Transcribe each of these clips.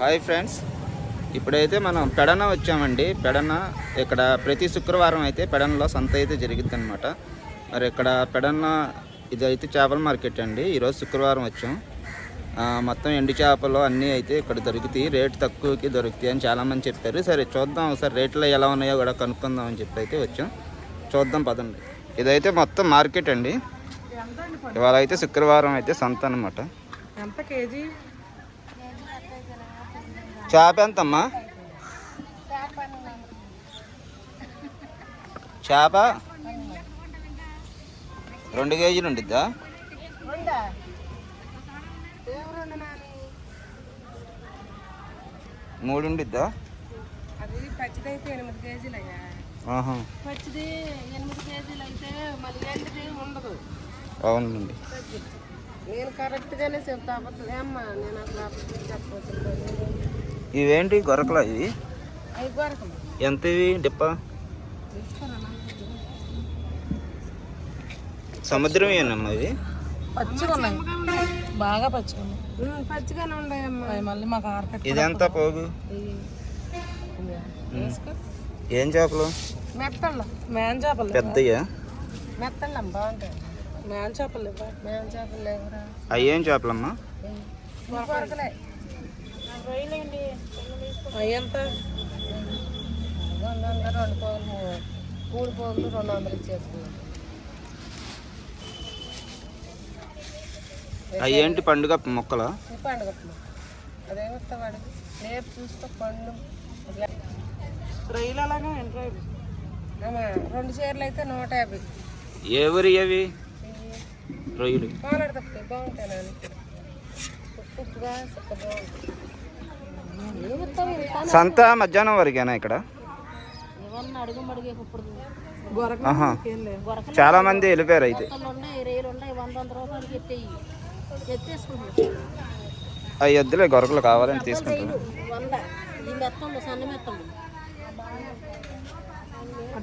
Hi friends. ఇప్పుడైతే మనం పెడన వచ్చామండి. పెడన ఇక్కడ ప్రతి శుక్రవారం అయితే పెడనలో సంత అయితే జరిగింది అనమాట మరి ఇక్కడ పెడన ఇది అయితే చేపల మార్కెట్ అండి. ఈరోజు శుక్రవారం వచ్చాం. మొత్తం ఎండు చేపలు అన్నీ అయితే ఇక్కడ దొరుకుతాయి. రేటు తక్కువకి దొరుకుతాయి అని చాలామంది చెప్పారు. సరే చూద్దాం ఒకసారి రేట్లు ఎలా ఉన్నాయో కూడా కనుక్కుందాం అని చెప్పి అయితే వచ్చాం. చూద్దాం పదండి. ఇదైతే మొత్తం మార్కెట్ అండి. ఇవాళ అయితే శుక్రవారం అయితే సంత అనమాట ఎంత కేజీ? చేప ఎంతమ్మా? చేప రెండు కేజీలు ఉండిద్దా? మూడు ఉండిద్దా? అవునండి నేను కరెక్ట్గానే చెప్తా అబద్ధం. ఏమ్మా నేను అసలు అబద్ధం చెప్పవచ్చు ఇవేంటి గొరకలు ఇవి అవి గొరకం. ఎంత ఇవి డిప్ప? సముద్రం ఏనమ్మా ఇవి పచ్చిగా ఉన్నాయి. బాగా పచ్చిగా ఉన్నాయి. పచ్చిగానే ఉన్నాయమ్మా. అవి మళ్ళీ మాకు ఇదెంత పోగు? ఏం చేపలు? మెత్తళ్ళు. మేన చేపలు పెద్దయ్యా మెత్తళ్ళం బాగుంటాయి. మేన చేపలు మేన చేపలు లేవురా. అవి ఏం చేపలమ్మా? అయ్యంత? రెండు వందలు రెండు పోగులు మూడు పోగులు రెండు వందలు ఇచ్చేసుకున్నాం అవి ఏంటి పండుగ మొక్కల పండుగ అదేమిస్తా వాడికి రేపు చూస్తే పండు. రైలు అలాగా రెండు చీరలు అయితే నూట యాభై. ఊరి అవి? రొయ్యలు. బాగుంటాయి నాన్న. ఉప్పుగా ఇంత సంత మధ్యాహ్నం వరకేనా ఇక్కడ? చాలా మంది వెళ్ళిపోయారు అయితే. అవి వద్దులే గొరకలు కావాలని తీసుకుంటాను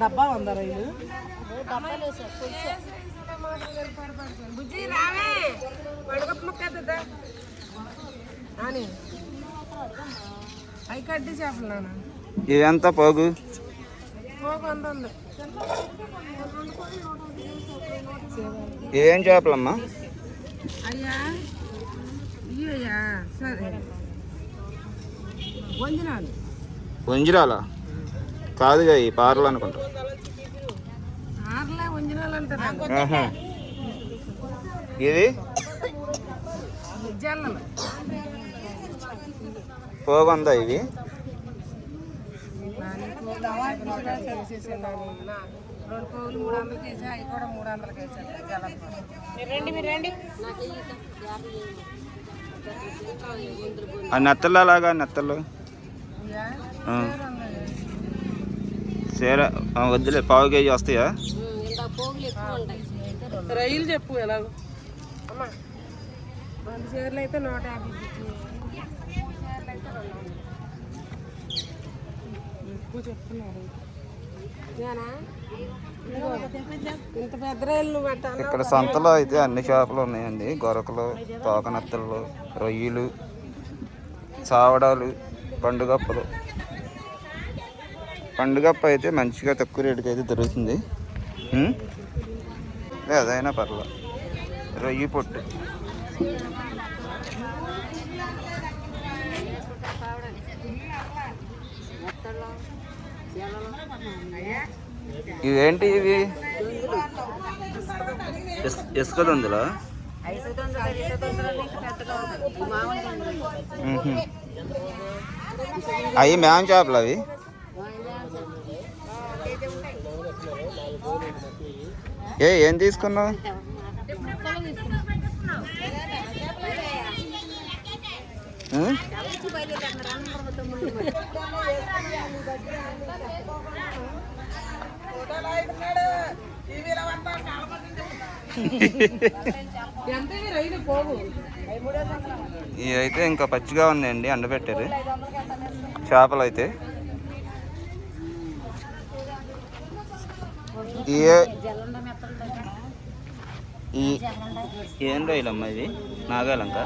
డబ్బా వంద రైలు బుజ్జి రావే. ఇదంతా పోగు? ఏం చేపలమ్మా? వంజిరాల కాదుగా ఈ పార్లు అనుకుంటా. ఇది? జల్లలు ఇవి? రెండు పోగులు మూడు అవి కూడా మూడు రండి మీరు రండి ఆ. నెత్తలు అలాగా నెత్తలు ఆ. వద్దులే పావు కేజీ వస్తాయా? రైలు చెప్పు ఎలాగో. అమ్మా రెండు చీరలు అయితే నూట యాభై ఇక్కడ సంతలో అయితే అన్ని చేపలు ఉన్నాయండి. గొరకలు తోకనత్తలు రొయ్యలు చావడాలు పండుగప్పలు. పండుగప్ప అయితే మంచిగా తక్కువ రేటుకి అయితే దొరుకుతుంది. ఉం? అదైనా పర్లేదు రొయ్యి పొట్టు. ఇవేంటి ఇవి ఇస్- ఇసుక దొందులా అవి మ్యామ్ చేపలు అవి? ఏ ఏం తీసుకున్నావు? ఉం? ఇవి అయితే ఇంకా పచ్చిగా ఉన్నాయండి ఎండబెట్టారు. చేపలు అయితే ఏం రొయ్యలమ్మా ఇది నాగాలంక.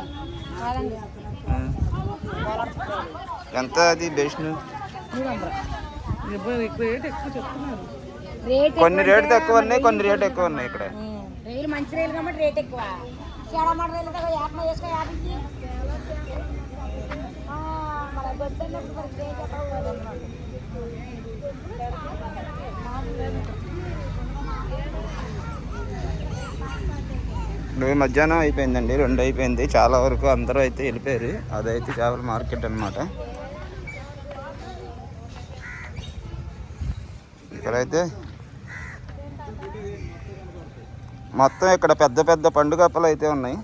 ఎంత అది బెస్ట్ ఎక్కువ ఎక్కువ చెప్తున్నారు. కొన్ని రేటు తక్కువ ఉన్నాయి కొన్ని రేటు ఎక్కువ ఉన్నాయి ఇక్కడ. రైలు మంచి రైలు కాబట్టి రేట్ ఎక్కువ. చెడమాట రైలు యాభై వేసుకో యాభైకి. ఇప్పుడు మధ్యాహ్నం అయిపోయిందండి రెండు అయిపోయింది. చాలా వరకు అందరూ అయితే వెళ్ళిపోయారు. అదైతే చేపల మార్కెట్ అన్నమాట. ఇక్కడైతే మొత్తం ఇక్కడ పెద్ద పెద్ద పండుగప్పలు అయితే ఉన్నాయి.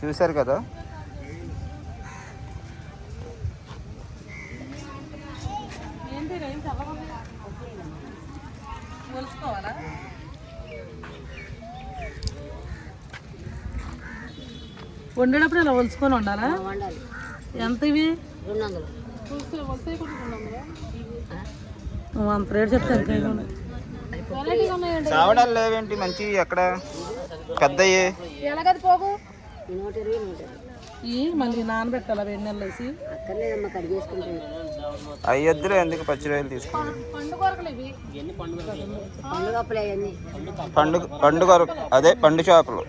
చూశారు కదా? వండేటప్పుడు ఇలా ఒలుచుకొని ఉండాలా? వండాలి. ఎంత ఇవి? రెండు వందలు. అంత రేట్ చెప్తే ఎంత వెరైటీగా ఉన్నాయండి చావడాలు లేవేంటి మంచి పోగు? మళ్ళీ నానబెట్టాలా వేడి నెలలు వేసి? అక్కర్లేదమ్మా కడిగేసుకుంటే అయ్యొద్దులే ఎందుకు పచ్చి రొయ్యలు తీసుకుని పండు కొరకలు ఇవి. పండుగ పండుగ అదే పండు చేపలు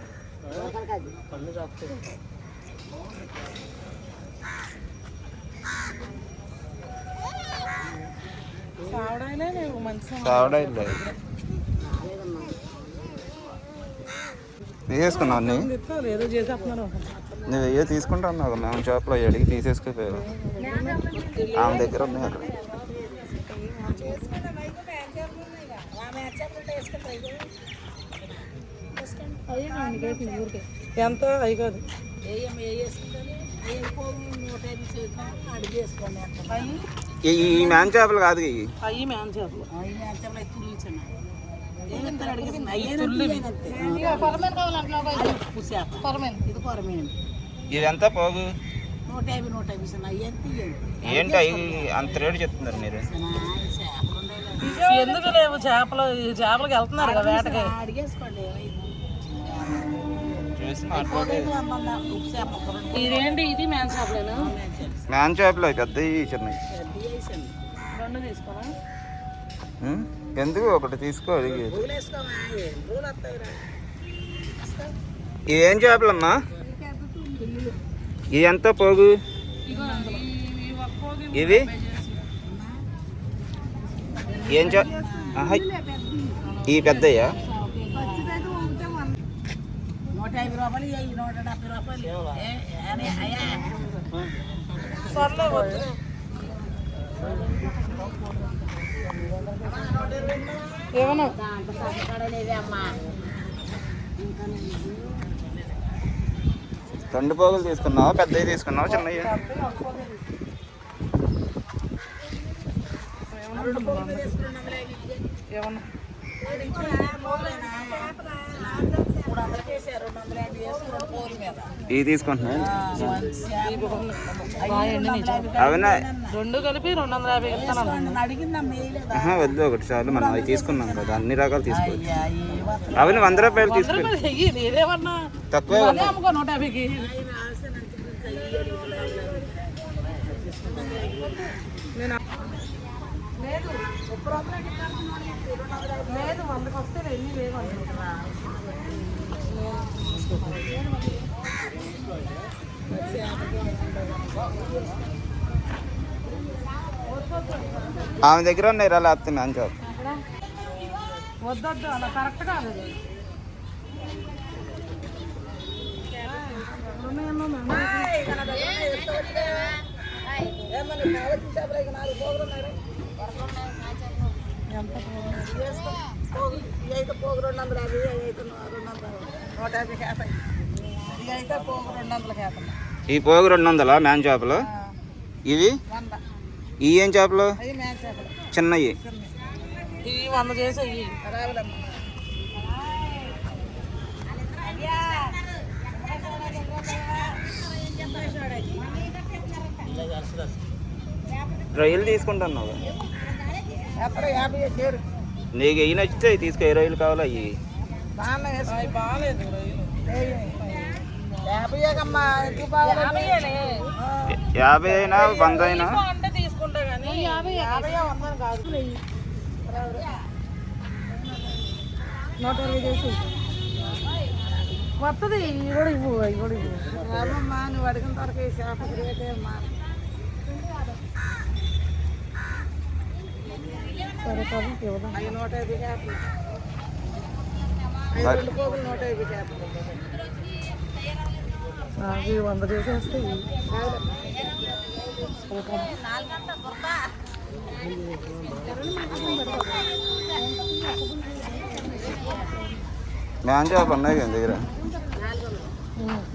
లేవు మంచి లేవు లేదమ్మా అన్ని చెప్తారు ఏదో చేసేస్తున్నారు నువ్వు ఏ తీసుకుంటా అన్నావు మేము చేపలు అవి అడిగి తీసేసుకుపోయావు. ఆమె దగ్గర ఉన్నాయి అక్కడ. ఎంత? అవి కాదు. అవి ఈ ఈ మ్యాన్ చేపలు కాదు ఇవి. అవి మేన్ చేపలు. ఇది కొరమేను ఇదంతా పోగు. నూట యాభై నూట యాభై సార్ ఏంటి అవి అంత రేటు చెప్తున్నారు మీరు? ఎందుకు లేవు? చేపలు చేపలకి వెళ్తున్నారు కదా వేటకి. అడిగేసుకోండి. ఇదేంటి? ఇది మేన్ చేపలేను? మ్యాన్ చేపలు. పెద్ద వేసండి రెండు తీసుకోనా? ఎందుకు ఒకటి తీసుకో అడిగి ఇవేం ఏం ఇవి చేపలమ్మా? ఇది ఎంత పోగు? ఇవి? ఏం చే ఈ పెద్దయ్యా నూట యాభై రూపాయలు నూట డెబ్బై రూపాయలు ఏ, అరే, అయ్యా సర్లే వద్దు ఏమన్నా? రెండు పోగులు తీసుకున్నావా? పెద్దవి తీసుకున్నావా? చిన్నవి? ఏమన్నా? మీద ఇవి తీసుకుంటున్నా బాగుండి నిజం అవునా రెండు కలిపి రెండు వందల యాభై ఇస్తాను వద్దు ఒకటి చాలు మనం అవి తీసుకున్నాం కదా. అన్ని రకాలు తీసుకోవచ్చు. అవన్నీ వంద రూపాయలు తీసుకో రూపాయలు చెయ్యి నేనేమన్నా తక్కువే నూట యాభైకి. నేను లేదు. లేదు వందకి వస్తే ఎన్ని లేవు అనుకుంటున్నా ఆమె దగ్గర ఉన్నాయి రా లేకపోతే మ్యాన్ చేప వద్దొద్దు అలా కరెక్ట్ కాదు పోగు రెండు వందల యాభై నూట యాభై. ఇదైతే పోగు రెండు వందల కేతాయి ఈ పోగు రెండు వందలా మ్యాన్ చేపలు? ఇవి? ఈ ఏం చేపలు? చిన్నవి ఇవి వంద రొయ్యలు తీసుకుంటున్నావు. నీకు ఇవి నచ్చితే తీసుకో ఏ రొయ్యలు కావాలో అవి బాగాలేదు రొయ్యలు యాభైకమ్మా ఎక్కువ బాగా యాభై అయినా వంద అయినా నూట ఇరవై చేసి వస్తుంది ఇవి కూడా ఇవ్వు ఇవి కూడా ఇవ్వు ఏమమ్మా నువ్వు అడిగిన వరకు ఈ చేప రేటే అమ్మా. సరే కదా ఇవ్వదాం? నూట యాభై చేపలు రెండు పోగులు నూట యాభై చేపలు ఇవి వంద చేసేస్తే ఇవి. మ్యాన్ చేపలు ఉన్నాయి కదా దగ్గర?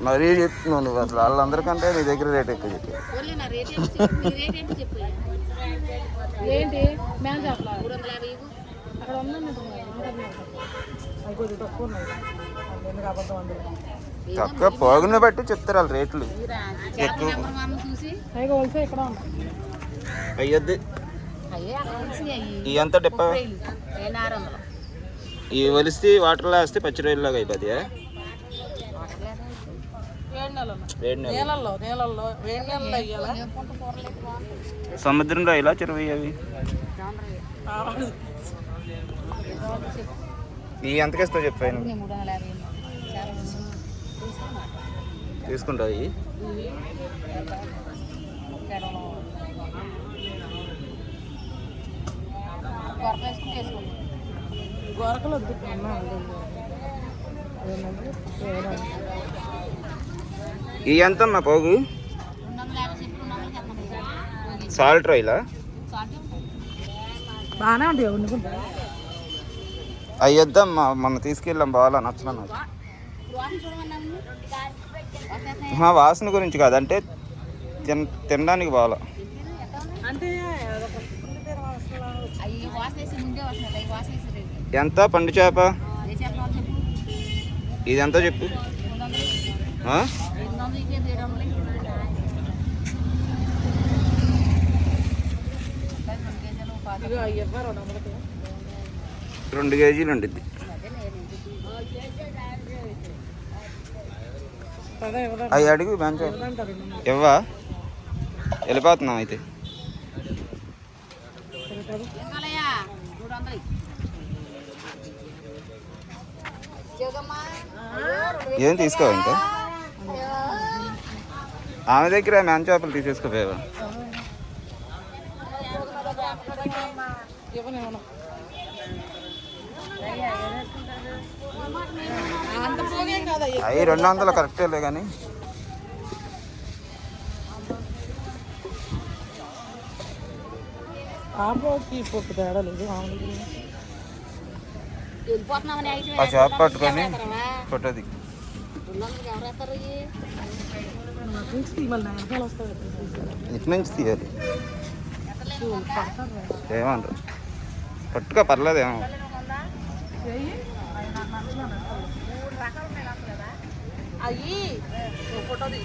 మరీ చెప్తున్నావు నువ్వు అసలు. వాళ్ళందరికంటే నీ దగ్గర రేట్ ఎక్కువ చెప్పి. ఏంటి అక్కడ ఉందండి అవి కొద్దిగా తక్కువ ఉన్నాయి. అందుకని అబద్ధం అందులో తక్కువ పోగుని బట్టి చెప్తారు వాళ్ళు రేట్లు. ఎక్కువ అయ్యొద్ది ఎంత డిప్ప? ఈ ఒలిస్తే వాటర్లో వేస్తే పచ్చి రొయ్యలాగా అయ్యాలా సముద్రం రొయ్యలా చెరువు అవి? ఈ ఎంతకి ఇస్తావు చెప్పాను తీసుకుంటావు ఇవి గొరకలు వద్దు ఎంత అమ్మా పోగు? సాల్ట్ రొయ్యలా బాగానే ఉంటాయి అవి వద్దమ్మా మొన్న తీసుకెళ్ళాం బాగా నచ్చలా నాకు ఆహా, వాసన గురించి కాదు అంటే తిన తినడానికి బాగా ఎంత పండు చేప? ఇది ఎంత చెప్పు? రెండు కేజీలు ఉండిద్ది అదే నేను పదే ఇవ్వదా అవి అడిగి మంచి. ఇవ్వా వెళ్ళిపోతున్నాం అయితే. ఏం తీసుకో ఇంకా ఆమె దగ్గర మ్యాన్ చేపలు తీసేసుకోపోయావా ఇవ్వను ఇవ్వను అంత పోగేం కాదు అయ్యి అవి రెండు వందలు కరెక్టేలే కానీ ఆ చేప పట్టుకొని ఫోటో దిగు రెండు వందలకి ఎవరు వేస్తారు ఇవి? నాకు నుంచి మళ్ళీ నా వెనకాల వస్తుంది ఇటు నుంచి తీయాలి. ఏమంటారు పట్టుకో పర్లేదేమో. అయ్యి ఫోటో తీ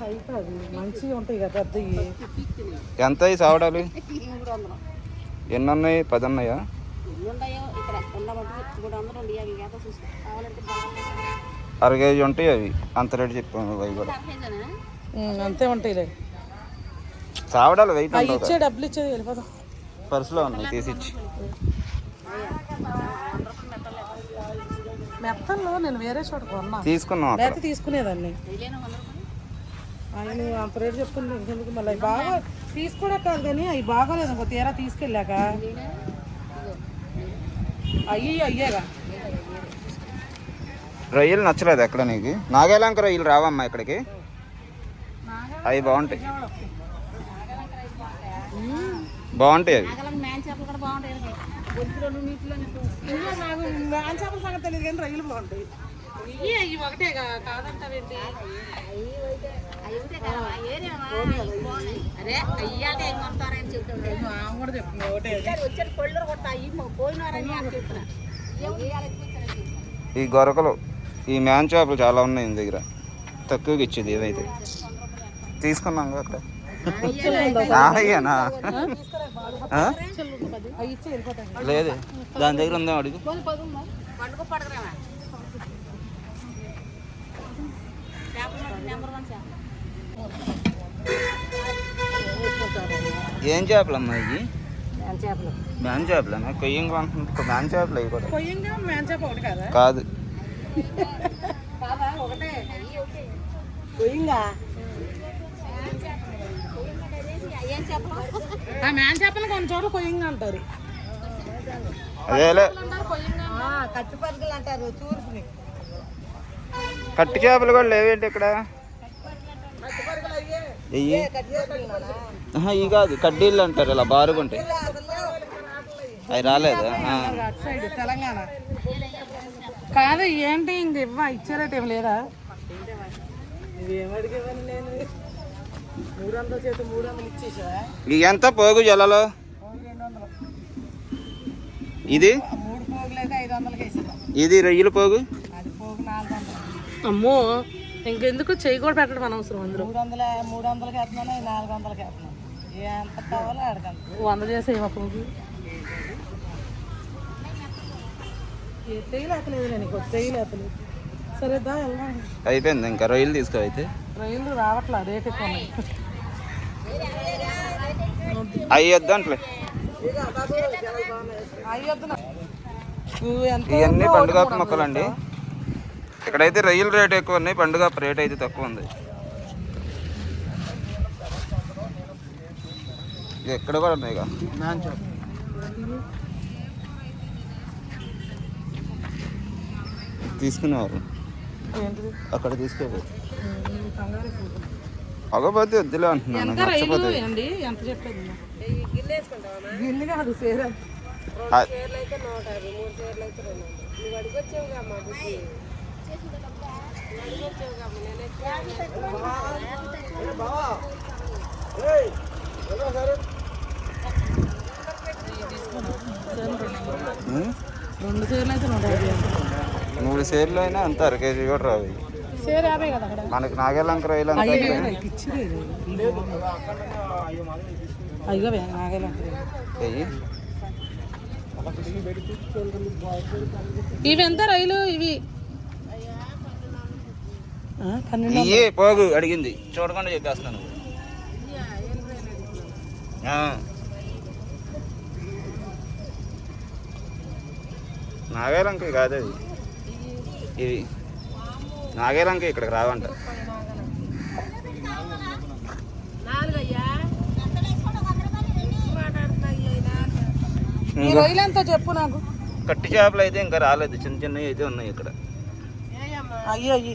హైట్ అది. మంచిగా ఉంటాయి కదా పెద్దవి. ఎంత ఈ సావడాలు? ఎన్ని ఉన్నాయి పది ఉన్నాయా అర కేజీ ఉంటాయి అవి. అంత రేటు చెప్పాము అవి కూడా. అంతే ఉంటాయిలే. సావడాలు వెయిట్ ఇచ్చే డబ్బులు ఇచ్చేది వెళ్ళిపోదాం పర్సులో ఉన్నాయి తీసిచ్చి. మెత్తల్లో నేను వేరే చోట కొన్నా. తీసుకున్నాం లేకపోతే తీసుకునేదాన్ని. ఆయన అంత రేటు చెప్తుంది ఇంకెందుకు మళ్ళీ? బాగా తీసుకోవడం కాదు కానీ అవి బాగోలేదు ఇంకో తీరా తీసుకెళ్ళాక. అయ్యి అయ్యేగా. రొయ్యలు నచ్చలేదు ఎక్కడ నీకు? నాగేలంక రొయ్యలు రావమ్మా ఇక్కడికి. అవి బాగుంటాయి. బాగుంటాయి అవి. ఈ గొరకలు ఈ మ్యాన్ చేపలు చాలా ఉన్నాయి దగ్గర. తక్కువకి ఇచ్చేది ఏదైతే. తీసుకున్నాం కదా అక్కడ లేదు. దాని దగ్గర ఉందా అడుగు. ఏం చేపలమ్మా ఇవి? చేపలు. మ్యాన్ చేపలేనా? కొయ్యం కొంటున్నా మ్యాన్ చేపలు అవి కూడా. కదా కాదు కాదా ఒకటే కొయ్యంగా ఏం చెప్పలు ఆ మేన్ చేపలు కొన్ని చోట్ల కొయ్యంగా అంటారు. అదేలే. కట్టు అంటారు చేపలు కూడా లేవేంటి ఇక్కడ? ఇవి కాదు కడ్డీళ్ళు అంటారు ఇలా బారుగుంటాయి. అవి రాలేదా? ఆ. అటు సైడ్ తెలంగాణ. కాదు ఏంటి ఇంక ఇవ్వ ఇచ్చారట ఏం లేదా? ఎంత పోగు జలలో ఇది? మూడు పోగులైతే ఐదు వందలకి వేసాను ఇది రొయ్యల పోగు? అది పోగు నాలుగు వందలు అమ్మో ఇంకెందుకు చెయ్యి కూడా పెట్టడం అనవసరం అందులో. మూడు వందల మూడు వందలకి వేస్తున్నాను ఇది నాలుగు వందలకి వేస్తున్నాను ఎంత కావాలో అడగండి వంద చేసేవా పోగు? ఏ నేను సరే దా అయిపోయింది ఇంకా రొయ్యలు తీసుకో అయితే. రైలు రావట్లా రేట్ ఎక్కువ ఉన్నాయి. అవి వద్దంట్లే అయ్యి వద్దు నాకు. నువ్వు ఎంత ఇవన్నీ పండుగ మొక్కలండి. ఇక్కడైతే రొయ్యల రేట్ ఎక్కువ ఉన్నాయి పండుగ రేట్ అయితే తక్కువ ఉంది. ఇక ఇక్కడ కూడా ఉన్నాయి ఇక తీసుకునేవారు. అక్కడ తీసుకోవాలి అగపోతే వద్దులే అంటున్నాను. నచ్చపోతే. మూడు సేర్లు అయినా అంత అర కేజీ కూడా రావు. మనకి నాగేలంక రొయ్యలు ఇవి ఎంత రైలు ఇవి? ఇయ్యే పోగు అడిగింది. చూడకుండా చెప్పేస్తున్నాను. నాగేలంక కాదు అది. ఇవి. నాగేలంక ఇక్కడికి రావంట. చెప్పు నాకు. కట్టి చేపలు అయితే ఇంకా రాలేదు. చిన్న చిన్నవి అయితే ఉన్నాయి ఇక్కడ. అయ్యి అయ్యి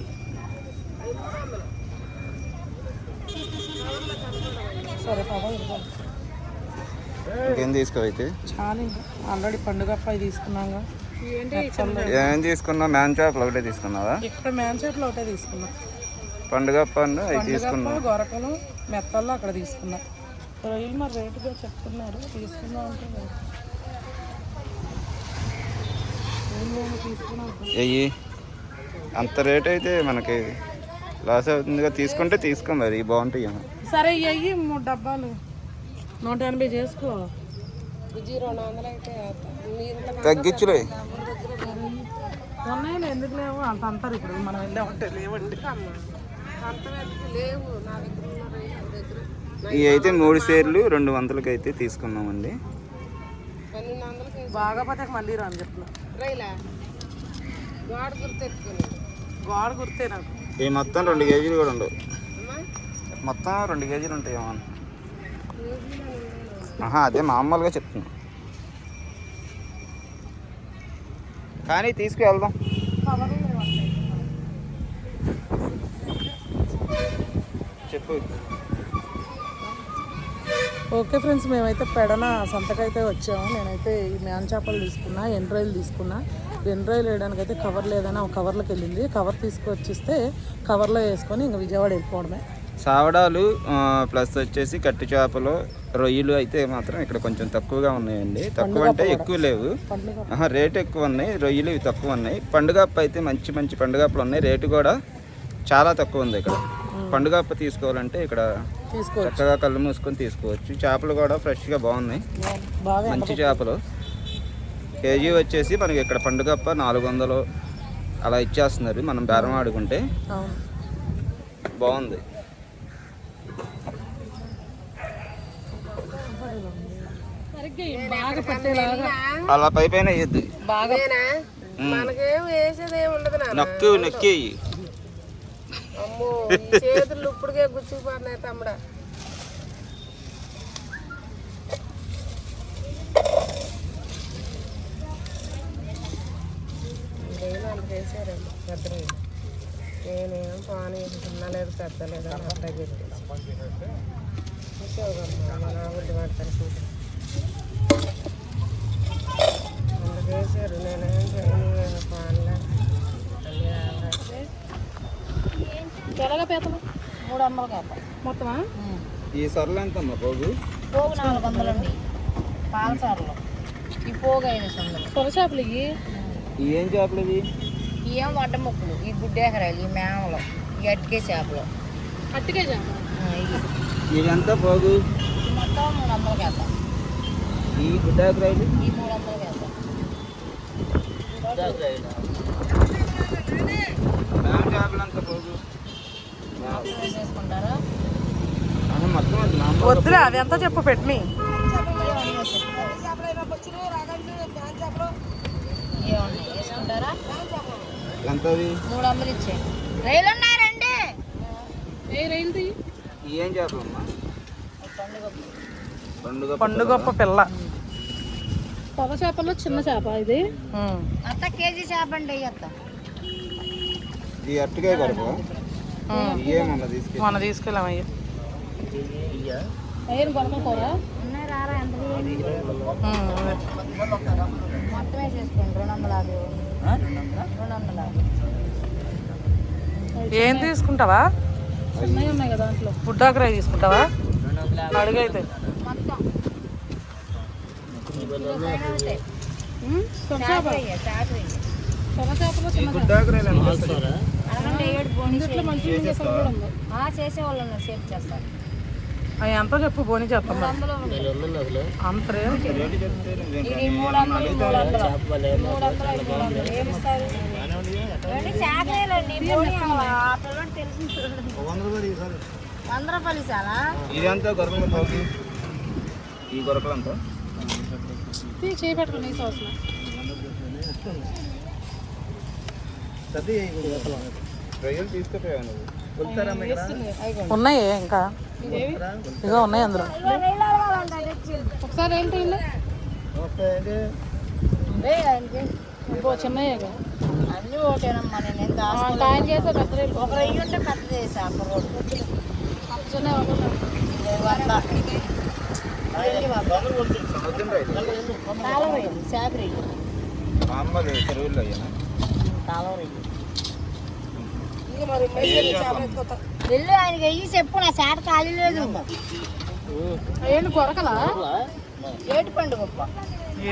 సరే పద ఇంకేం తీసుకోవైతే చాలా ఆల్రెడీ పండుగ అప్పాయి తీసుకున్నాగా. ఏం తీసుకున్నా మ్యాన్ చేపలు ఒకటే తీసుకున్నావా? ఇక్కడ మేన్ చేపలు ఒకటే తీసుకున్నా. పండుగ పండు అవి తీసుకున్నా గొరకలు మెత్తల్లో అక్కడ తీసుకున్నా. రొయ్యలు మరి రేటుగా చెప్తున్నారు. తీసుకుందాం అంటే వెయ్యి అంత రేట్ అయితే మనకి లాస్ అవుతుందిగా. తీసుకుంటే తీసుకో మరి బాగుంటాయి ఏమో. సరే ఇవి మూడు డబ్బాలు. నూట ఎనభై చేసుకో బుజ్జి రెండు వందలు అయితే తగ్గించులే. ఉన్నాయని ఎందుకు లేవు? అంత అంటారు ఇప్పుడు. మనం వెళ్ళామంటే లేవండి. ఇవి అయితే మూడు సేర్లు రెండు వందలకి అయితే తీసుకున్నామండి బాగా పోతే మళ్ళీ రాని చెప్తున్నా రైలా? గోడ గుర్తెత్తుకుని గోడ గుర్తే నాకు. ఈ మొత్తం రెండు కేజీలు కూడా ఉండవు. మొత్తం రెండు కేజీలు ఉంటాయేమో అని. ఆహా అదే మామూలుగా చెప్తున్నా. కానీ తీసుకువెళ్దాం చెప్పు. ఓకే ఫ్రెండ్స్ మేమైతే పెడన సంతకైతే వచ్చాము. నేనైతే ఈ మ్యాన్ చేపలు తీసుకున్నా ఎండ్రాయిలు తీసుకున్నా. ఎండ్రాయిలు వేయడానికి అయితే కవర్ లేదని ఒక కవర్లోకి వెళ్ళింది. కవర్ తీసుకొచ్చిస్తే కవర్లో వేసుకొని ఇంకా విజయవాడ వెళ్ళిపోవడమే. సావడాలు ప్లస్ వచ్చేసి కట్టి చేపలు రొయ్యలు అయితే మాత్రం ఇక్కడ కొంచెం తక్కువగా ఉన్నాయండి. తక్కువ అంటే ఎక్కువ లేవు. రేటు ఎక్కువ ఉన్నాయి. రొయ్యలు ఇవి తక్కువ ఉన్నాయి. పండుగ అప్పు అయితే మంచి మంచి పండుగ అప్పులు ఉన్నాయి. రేటు కూడా చాలా తక్కువ ఉంది ఇక్కడ. పండుగ అప్పు తీసుకోవాలంటే ఇక్కడ చక్కగా కళ్ళు మూసుకొని తీసుకోవచ్చు. చేపలు కూడా ఫ్రెష్గా బాగున్నాయి. బాగా మంచి చేపలు. కేజీ వచ్చేసి మనకి ఇక్కడ పండుగప్ప నాలుగు వందలు అలా ఇచ్చేస్తున్నారు. మనం బేరం ఆడుకుంటే. బాగుంది బాగా పట్టేలాగా అలా పై పైన వేయద్దు నక్కు నక్కేయి. అమ్మో ఈ చేతులు ఇప్పటికే గుచ్చుకుపోతున్నాయి తమ్ముడా. నేను చేశారండి పానీ చిన్న లేదు పెద్ద లేదు అని అట్లా చూసావు కదా మా నాగుడ్డి పడతాను చూసి అంత చేశారు నేనేం చేయను పాన్లా ఎలాగ పీతలు మూడు వందలు కేత మొత్తమా? ఈ సొరలు ఎంత అమ్మా పోగు? పోగు నాలుగు వందలండి. పాలసారులు ఈ పోగు ఐదు వందలు. సొర చేపలు ఇవి ఏం చేపలు ఇవి? ఈ ఏం వడ్డ ముక్కలు? ఈ గుడ్డేకరాలు ఈ మేమలు ఈ అట్టికే చేపలు. అట్టికే చేప ఆ, ఇవి. ఇవి ఎంత పోగు? మొత్తం మూడు వందలు కేత ఈ గుడ్డాకురాయలు ఈ మూడు వందలు కేత మేమ చేపలు ఎంత పోగు వేసేసుకుంటారా ఆహా, మొత్తం అది మామూలుగా వద్దులే అవి ఎంత చెప్పు పెట్టిని ఏమన్నా వేసుకుంటారా ఎంత అవి మూడు వందలు రైలు ఉన్నారండి ఏం చేపలు అమ్మా పండుగ పండు గొప్ప పిల్ల. పొగ చేపల్లో చిన్న చేప ఇది. అత్త కేజీ చేప అండి అత్త ఈ అట్టుకాయ ఏమన్నా తీసుకెళ్ళి మన తీసుకెళ్ళామయ్య ఏం కొనక కూర? ఉన్నాయి రారా ఎంత మొత్తం వేసేసుకోండి రెండు వందల యాభై రెండు వందల? యాభై ఏం తీసుకుంటావా? చిన్నవి ఉన్నాయి కదా దాంట్లో. బుడ్డాకరాయి తీసుకుంటావా? అడుగైతే. సొర చేపలో అరగంట ఏడు బోని సేఫ్ చేస్తారు అవి ఎంతో చెప్పు ఉంది. అంత వంద రూపాయలు ఇస్తారా? ఇదంతా గొరకలు పోగి ఈ చేయి పెట్టుకుని ఈ సంవత్సరం రొయ్యలు తీసుకుపోయావు నువ్వు ఉన్నాయి ఇంకా. ఇగో ఉన్నాయి అందులో. ఒకసారి ఏంటి అన్ని ఓటేనమ్మా నేను ఎంత ఆ, ఆయన చేసే పెద్ద రేలు ఒక రయ్యి ఉంటే పెద్ద చేసా రోడ్డు చేప చెరువుల్లో రొయ్యలు వెళ్ళు ఆయనకి వెయ్యి చెప్పు నా చేట ఖాళీ లేదు. ఏంటి కొరకలా? ఏటి పండు గొప్ప?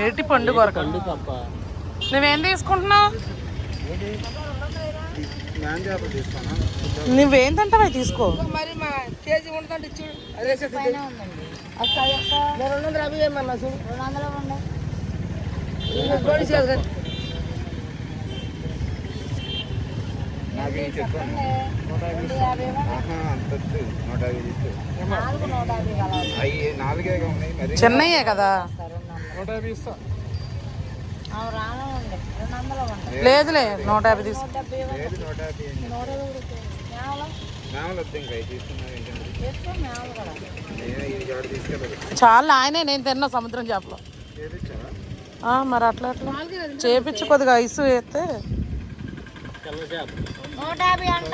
ఏటి పండు కొరక? నువ్వేం తీసుకుంటున్నావు? నువ్వేం తింటావా తీసుకో. మరి మా కేజీ ఉంటుందండి చూడు అదే రెండు వందల యాభై ఏమన్నా చూడు. రెండు వందలు వందలు. ఉండే లేదులే నూట యాభై తీసుకో చాలా ఆయనే నేను తిన్నా సముద్రం చేపలు. మరి అట్లా అట్లా. చేపించి కొద్దిగా ఐసు వేస్తే. నూట యాభై అంట.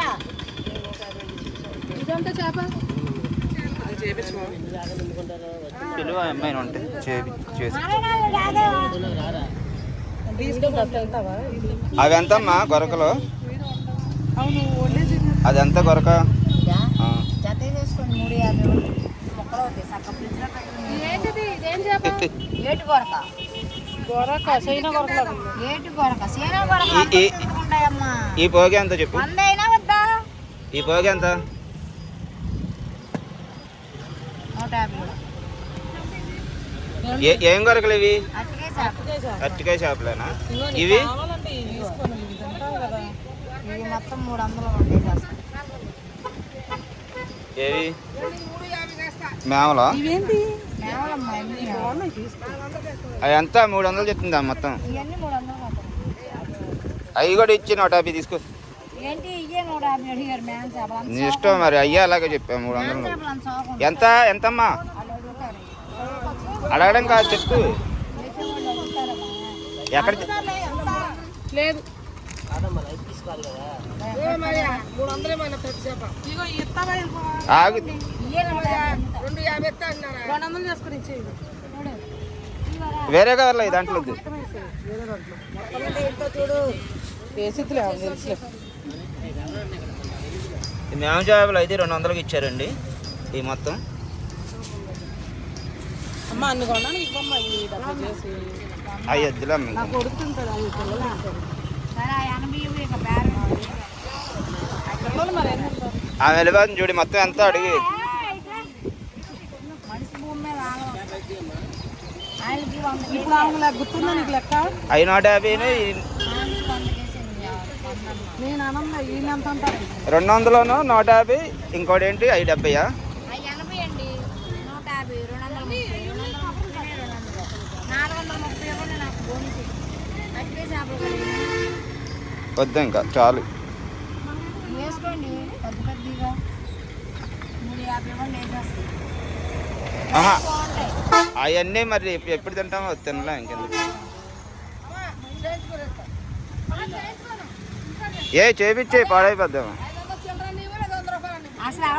ఇదంతా చేప? పిలువ అమ్మాయిని ఉంటే? చేపి చేసి. వెళ్తావా అవి ఎంతమ్మా గొరకలు? అది ఎంత గొరక? ఈ పోగి ఎంత చెప్పు? ఈ పోగి ఎంత? ఏం కొరకలు ఇవి? అట్టికాయ చేపలేనా? ఇవి? ఏవి? మేమలా? అవి ఎంత? మూడు వందలు చెప్తుందా మొత్తం? అవి కూడా ఇచ్చి నూట యాభై తీసుకో ఇష్టం మరి అయ్యా అలాగే చెప్పా మూడు వందలు ఎంత ఎంతమ్మా? అడగడం కాదు చెప్పు. ఎక్కడ లేదు. ఆగు. వేరే కవర్లో దాంట్లో. మేమ చేపలు అయితే రెండు వందలకి ఇచ్చారండి ఈ మొత్తం. అమ్మ అన్ని కొన్నాను ఇవ్వమ్మా ఈ డబ్బు చేసి. అవి వద్దులే ఆమె వెళ్ళిపోతుంది చూడు మొత్తం ఎంత అడిగి. మనిషి భూమి మీద రెండు వందలను నూట యాభై ఇంకోటి ఏంటి ఐదు డెబ్బైయా? వందల వందల వందలు వందల వద్దు ఇంకా చాలు అవన్నీ మరి ఎప్పుడు- ఎప్పుడు తింటామో తినలే ఇంకెందుకు. ఏ చేపించే పాడైపోద్దాం. అసలు